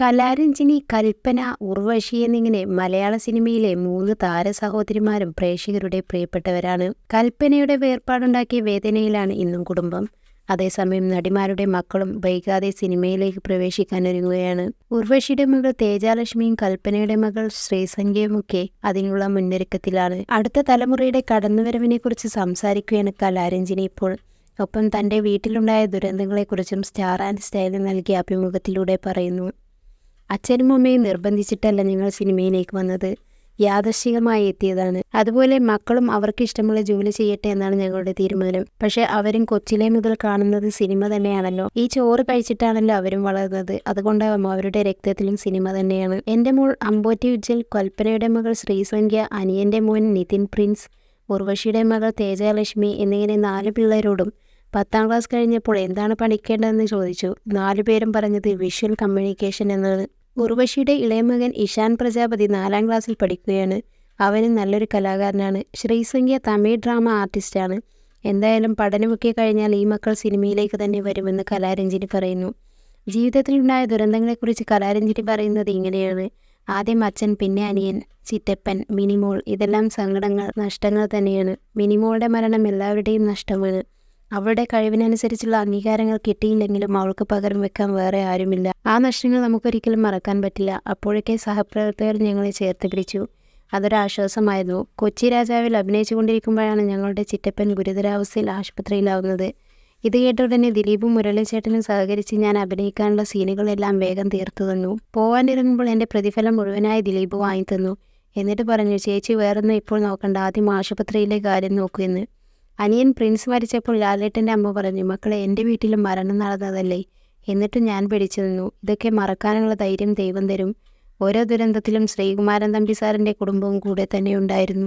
കലാരഞ്ജിനി കൽപ്പന ഉർവശി എന്നിങ്ങനെ മലയാള സിനിമയിലെ മൂന്ന് താരസഹോദരിമാരും പ്രേക്ഷകരുടെ പ്രിയപ്പെട്ടവരാണ്. കൽപ്പനയുടെ വേർപാടുണ്ടാക്കിയ വേദനയിലാണ് ഇന്നും കുടുംബം. അതേസമയം നടിമാരുടെ മക്കളും വൈകാതെ സിനിമയിലേക്ക് പ്രവേശിക്കാൻ ഒരുങ്ങുകയാണ് ഉർവശിയുടെ മകൾ തേജാലക്ഷ്മിയും കൽപ്പനയുടെ മകൾ ശ്രീസംഖ്യയുമൊക്കെ അതിനുള്ള മുന്നൊരുക്കത്തിലാണ്. അടുത്ത തലമുറയുടെ കടന്നുവരവിനെക്കുറിച്ച് സംസാരിക്കുകയാണ് കലാരഞ്ജിനി ഇപ്പോൾ. ഒപ്പം തന്റെ വീട്ടിലുണ്ടായ ദുരന്തങ്ങളെക്കുറിച്ചും സ്റ്റാർ ആൻഡ് സ്റ്റൈലിൽ നൽകിയ അഭിമുഖത്തിലൂടെ പറയുന്നു. അച്ഛനും അമ്മയും നിർബന്ധിച്ചിട്ടല്ല ഞങ്ങൾ സിനിമയിലേക്ക് വന്നത്. യാദർശികമായി എത്തിയതാണ്. അതുപോലെ മക്കളും അവർക്ക് ഇഷ്ടമുള്ള ജോലി ചെയ്യട്ടെ എന്നാണ് ഞങ്ങളുടെ തീരുമാനം. പക്ഷെ അവരും കൊച്ചിലെ മുതൽ കാണുന്നത് സിനിമ തന്നെയാണല്ലോ. ഈ ചോറ് കഴിച്ചിട്ടാണല്ലോ അവരും വളർന്നത്. അതുകൊണ്ടാവും അവരുടെ രക്തത്തിലും സിനിമ തന്നെയാണ്. എന്റെ മോൾ അമ്പോറ്റി ഉജ്ജൽ കൊൽപ്പനയുടെ മകൾ ശ്രീസംഖ്യ അനിയന്റെ മോൻ നിതിൻ പ്രിൻസ് ഉർവശിയുടെ മകൾ തേജലക്ഷ്മി എന്നിങ്ങനെ നാല് പിള്ളേരോടും പത്താം ക്ലാസ് കഴിഞ്ഞപ്പോൾ എന്താണ് പഠിക്കേണ്ടതെന്ന് ചോദിച്ചു. നാലുപേരും പറഞ്ഞത് വിഷ്വൽ കമ്മ്യൂണിക്കേഷൻ എന്നാണ് ഉർവശിയുടെ ഇളയമകൻ ഇഷാൻ പ്രജാപതി നാലാം ക്ലാസ്സിൽ പഠിക്കുകയാണ്. അവനും നല്ലൊരു കലാകാരനാണ്. ശ്രീസംഖ്യ തമിഴ് ഡ്രാമ ആർട്ടിസ്റ്റാണ് എന്തായാലും പഠനമൊക്കെ കഴിഞ്ഞാൽ ഈ മക്കൾ സിനിമയിലേക്ക് തന്നെ വരുമെന്ന് കലാരഞ്ജിനി പറയുന്നു. ജീവിതത്തിലുണ്ടായ ദുരന്തങ്ങളെക്കുറിച്ച് കലാരഞ്ജിനി പറയുന്നത് ഇങ്ങനെയാണ്. ആദ്യം അച്ഛൻ പിന്നെ അനിയൻ ചിറ്റപ്പൻ മിനിമോൾ. ഇതെല്ലാം സങ്കടങ്ങൾ നഷ്ടങ്ങൾ തന്നെയാണ്. മിനിമോളുടെ മരണം എല്ലാവരുടെയും നഷ്ടമാണ്. അവളുടെ കഴിവിനനുസരിച്ചുള്ള അംഗീകാരങ്ങൾ കിട്ടിയില്ലെങ്കിലും അവൾക്ക് പകരം വെക്കാൻ വേറെ ആരുമില്ല. ആ നഷ്ടങ്ങൾ നമുക്കൊരിക്കലും മറക്കാൻ പറ്റില്ല. അപ്പോഴൊക്കെ സഹപ്രവർത്തകർ ഞങ്ങളെ ചേർത്ത് പിടിച്ചു. അതൊരാശ്വാസമായിരുന്നു കൊച്ചി രാജാവിൽ അഭിനയിച്ചുകൊണ്ടിരിക്കുമ്പോഴാണ് ഞങ്ങളുടെ ചിറ്റപ്പൻ ഗുരുതരാവസ്ഥയിൽ ആശുപത്രിയിലാവുന്നത്. ഇത് കേട്ട ഉടനെ ദിലീപും മുരളീചേട്ടനും സഹകരിച്ച് ഞാൻ അഭിനയിക്കാനുള്ള സീനുകളെല്ലാം വേഗം തീർത്തു തന്നു. പോവാനിറങ്ങുമ്പോൾ എന്റെ പ്രതിഫലം മുഴുവനായി ദിലീപ് വാങ്ങി തന്നു എന്നിട്ട് പറഞ്ഞു ചേച്ചി വേറൊന്നും ഇപ്പോൾ നോക്കണ്ട. ആദ്യം ആശുപത്രിയിലെ കാര്യം നോക്കൂ എന്ന്. അനിയൻ പ്രിൻസ് മരിച്ചപ്പോൾ ലാലേട്ടന്റെ അമ്മ പറഞ്ഞു മക്കളെ എന്റെ വീട്ടിലും മരണം നടന്നതല്ലേ? എന്നിട്ട് ഞാൻ പിടിച്ചു നിന്നു. ഇതൊക്കെ മറക്കാനുള്ള ധൈര്യം ദൈവം തരും. ഓരോ ദുരന്തത്തിലും ശ്രീകുമാരൻ തമ്പി സാറിന്റെ കുടുംബവും കൂടെ തന്നെ ഉണ്ടായിരുന്നു.